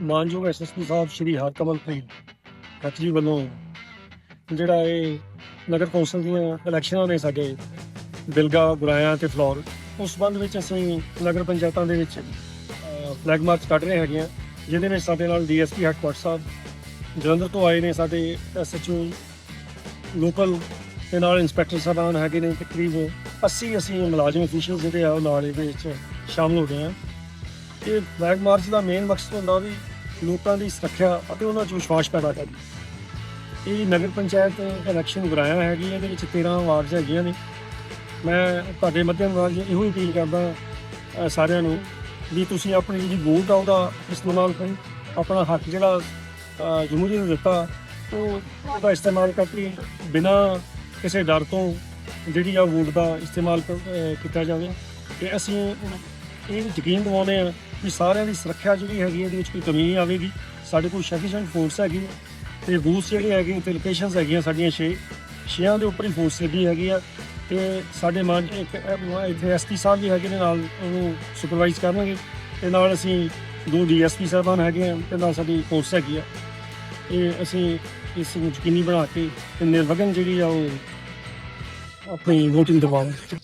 ਮਾਨਯੋਗ ਐਸਐਸਪੀ ਸਾਹਿਬ ਸ਼੍ਰੀ ਹਰਕਮਲ ਪ੍ਰੀਤ ਜੀ ਵੱਲੋਂ ਜਿਹੜਾ ਇਹ ਨਗਰ ਕੌਂਸਲ ਦੀਆਂ ਇਲੈਕਸ਼ਨਾਂ ਨੇ ਸਾਡੇ ਬਿਲਗਾ, ਗੁਰਾਇਆ ਤੇ ਫਲੋਰ, ਉਸ ਸੰਬੰਧ ਵਿੱਚ ਅਸੀਂ ਨਗਰ ਪੰਚਾਇਤਾਂ ਦੇ ਵਿੱਚ ਫਲੈਗ ਮਾਰਚ ਕੱਢ ਰਹੇ ਹੈਗੇ ਆ ਜਿਹਦੇ ਵਿੱਚ ਸਾਡੇ ਨਾਲ ਡੀਐਸਪੀ ਹੈਡਕੁਆਟਰ ਸਾਹਿਬ, ਜਲੰਧਰ ਤੋਂ ਆਏ ਨੇ ਸਾਡੇ ਐਸਐਚਓ ਲੋਕਲ ਤੇ ਨਾਲ ਇੰਸਪੈਕਟਰ ਸਾਹਿਬਾਨ ਹੈਗੇ ਨੇ, ਤਕਰੀਬ 80 ਅਸੀਂ ਮੁਲਾਜ਼ਮ ਅਫੀਸ਼ੀਅਲ ਜਿਹੜੇ ਆ ਉਹ ਨਾਲ ਇਹਦੇ ਵਿੱਚ ਸ਼ਾਮਲ ਹੋ ਗਏ ਆ। ਇਹ ਫਲੈਗ ਮਾਰਚ ਦਾ ਮੇਨ ਮਕਸਦ ਹੁੰਦਾ ਵੀ ਲੋਕਾਂ ਦੀ ਸੁਰੱਖਿਆ ਅਤੇ ਉਹਨਾਂ 'ਚ ਵਿਸ਼ਵਾਸ ਪੈਦਾ ਕਰਨਾ। ਇਹ ਨਗਰ ਪੰਚਾਇਤ ਇਲੈਕਸ਼ਨ ਕਰਾਇਆ ਹੈਗੀ ਇਹਦੇ ਵਿੱਚ 13 ਵਾਰਡਸ ਹੈਗੀਆਂ ਨੇ। ਮੈਂ ਤੁਹਾਡੇ ਮਾਧਿਅਮ ਨਾਲ ਇਹੋ ਹੀ ਅਪੀਲ ਕਰਦਾ ਸਾਰਿਆਂ ਨੂੰ ਵੀ ਤੁਸੀਂ ਆਪਣੀ ਜਿਹੜੀ ਵੋਟ ਆ ਉਹਦਾ ਇਸਤੇਮਾਲ ਕਰੋ। ਆਪਣਾ ਹੱਕ ਜਿਹੜਾ ਅ, ਜਮਹੂਰੀ ਨੂੰ ਦਿੱਤਾ ਉਹ ਉਹਦਾ ਇਸਤੇਮਾਲ ਕਰਕੇ ਬਿਨਾਂ ਕਿਸੇ ਡਰ ਤੋਂ ਜਿਹੜੀ ਆ ਵੋਟ ਦਾ ਇਸਤੇਮਾਲ ਕੀਤਾ ਜਾਵੇ। ਤੇ ਅਸੀਂ ਇਹ ਯਕੀਨ ਦਿਵਾਉਂਦੇ ਆ ਵੀ ਸਾਰਿਆਂ ਦੀ ਸੁਰੱਖਿਆ ਜਿਹੜੀ ਹੈਗੀ ਇਹਦੇ ਵਿੱਚ ਕੋਈ ਕਮੀ ਨਹੀਂ ਆਵੇਗੀ। ਸਾਡੇ ਕੋਲ ਸਫੀਸ਼ੀਐਂਟ ਫੋਰਸ ਹੈਗੀ ਹੈ ਤੇ ਬੂਸ ਜਿਹੜੇ ਹੈਗੇ ਤੇ ਲੋਕੇਸ਼ਨਸ ਹੈਗੀਆਂ ਸਾਡੀਆਂ 6 ਛੇਆਂ ਦੇ ਉੱਪਰ ਹੀ ਫੋਰਸ ਲੱਗੀ ਹੈਗੀ ਆ ਤੇ ਸਾਡੇ ਮਾਨ ਇੱਕ ਅਹ ਇੱਥੇ ਐਸਪੀ ਸਾਹਿਬ ਵੀ ਹੈਗੇ ਨੇ ਨਾਲ ਉਹਨੂੰ ਸੁਪਰਵਾਈਜ਼ ਕਰਨਗੇ ਤੇ ਨਾਲ ਅਸੀਂ ਦੋ ਡੀਐਸਪੀ ਸਾਹਿਬਾਨ ਹੈਗੇ ਆ ਤੇ ਨਾਲ ਸਾਡੀ ਫੋਰਸ ਹੈਗੀ ਆ। ਇਹ ਅਸੀਂ ਇਸ ਨੂੰ ਯਕੀਨੀ ਬਣਾ ਕੇ ਤੇ ਨਿਰਵਗਨ ਜਿਹੜੀ ਆ ਉਹ ਆਪਣੀ ਵੋਟਿੰਗ ਦਿਵਾਵਾਂਗੇ